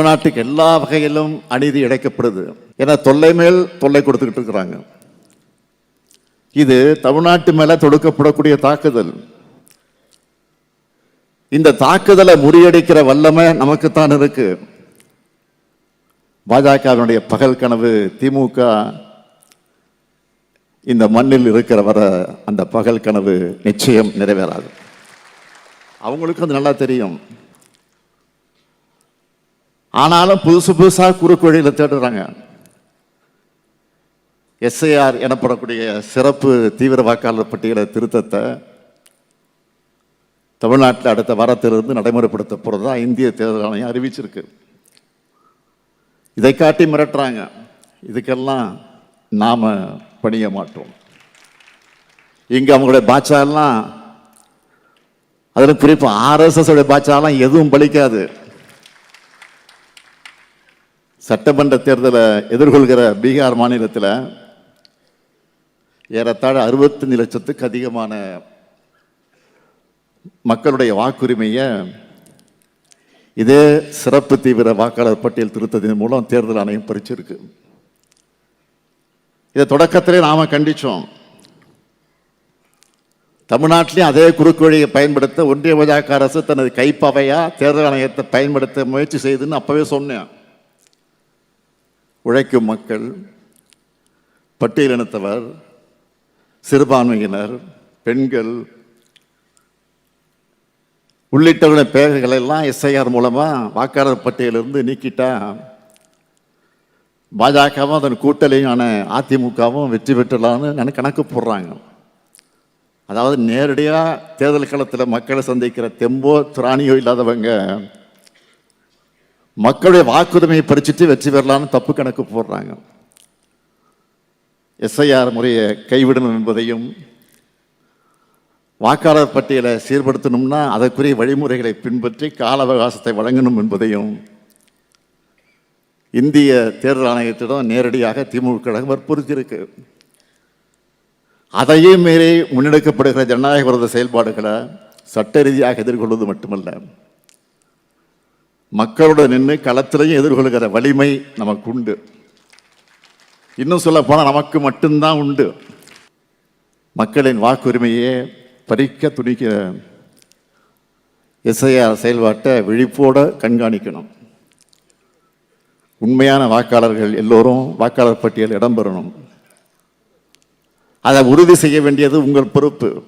தமிழ்நாட்டுக்கு எல்லா வகையிலும் அநீதி இழைக்கப்படுது. ஏன்னா தொல்லை மேல் தொல்லை கொடுத்துக்கிட்டு இருக்கிறாங்க. இது தமிழ்நாட்டு மேலே தொடுக்கப்படக்கூடிய தாக்குதல். இந்த தாக்குதலை முறியடிக்கிற வல்லமை நமக்குத்தான் இருக்கு. பாஜகவினுடைய பகல் கனவு திமுக இந்த மண்ணில் இருக்கிற வர அந்த பகல் கனவு நிச்சயம் நிறைவேறாது. அவங்களுக்கும் அது நல்லா தெரியும். ஆனாலும் புதுசு புதுசாக குறுக்கு வழியில் தேடுறாங்க. எஸ்ஐஆர் எனப்படக்கூடிய சிறப்பு தீவிர வாக்காளர் பட்டியல திருத்தத்தை தமிழ்நாட்டில் அடுத்த வாரத்திலிருந்து நடைமுறைப்படுத்த போகிறதா இந்திய தேர்தல் ஆணையம் அறிவிச்சிருக்கு. இதை காட்டி மிரட்டுறாங்க. இதுக்கெல்லாம் நாம் பணிய மாட்டோம். இங்கே அவங்களுடைய பாட்சாலாம் அதில் குறிப்பாக ஆர்எஸ்எஸ் உடைய பாட்சாலாம் எதுவும் பலிக்காது. சட்டமன்ற தேர்தலை எதிர்கொள்கிற பீகார் மாநிலத்தில் ஏறத்தாழ அறுபத்தஞ்சு லட்சத்துக்கு அதிகமான மக்களுடைய வாக்குரிமையை இதே சிறப்பு தீவிர வாக்காளர் பட்டியல் திருத்தத்தின் மூலம் தேர்தல் ஆணையம் பறிச்சிருக்கு. இதை தொடக்கத்திலே நாம கண்டித்தோம் தமிழ்நாட்டிலையும் அதே குறுக்கு வழியை பயன்படுத்த ஒன்றிய பாஜக அரசு தனது கைப்பவையா தேர்தல் ஆணையத்தை பயன்படுத்த முயற்சி செய்துன்னு அப்பவே சொன்னேன். உழைக்கும் மக்கள் பட்டியலினத்தவர் சிறுபான்மையினர் பெண்கள் உள்ளிட்டவர்களின் பெயர்களை எல்லாம் எஸ்ஐஆர் மூலமாக வாக்காளர் பட்டியலிருந்து நீக்கிட்டா பாஜகவும் அதன் கூட்டலையும் அதிமுகவும் வெற்றி பெற்றலாம்னு எனக்கு கணக்கு போடுறாங்க. அதாவது நேரடியாக தேர்தல் களத்தில் மக்களை சந்திக்கிற தெம்போ திராணியோ இல்லாதவங்க மக்களுடைய வாக்குரிமையை பறிச்சுட்டு வெற்றி பெறலாம்னு தப்பு கணக்கு போடுறாங்க. எஸ்ஐஆர் முறையை கைவிடணும் என்பதையும் வாக்காளர் பட்டியலை சீர்படுத்தணும்னா அதற்குரிய வழிமுறைகளை பின்பற்றி கால அவகாசத்தை வழங்கணும் என்பதையும் இந்திய தேர்தல் ஆணையத்திடம் நேரடியாக திமுக கழகம் வற்புறுத்தியிருக்கு அதையும் மீறி முன்னெடுக்கப்படுகிற ஜனநாயக விரோத செயல்பாடுகளை சட்ட ரீதியாக எதிர்கொள்வது மட்டுமல்ல. மக்களோட நின்று களத்திலையும் எதிர்கொள்கிற வலிமை நமக்கு உண்டு இன்னும் சொல்ல போனால் நமக்கு மட்டும்தான் உண்டு. மக்களின் வாக்குரிமையே பறிக்க துணிக்கிற எஸ்ஐஆர் செயல்பாட்டை விழிப்போடு கண்காணிக்கணும். உண்மையான வாக்காளர்கள் எல்லோரும் வாக்காளர் பட்டியல் இடம்பெறணும். அதை உறுதி செய்ய வேண்டியது உங்கள் பொறுப்பு.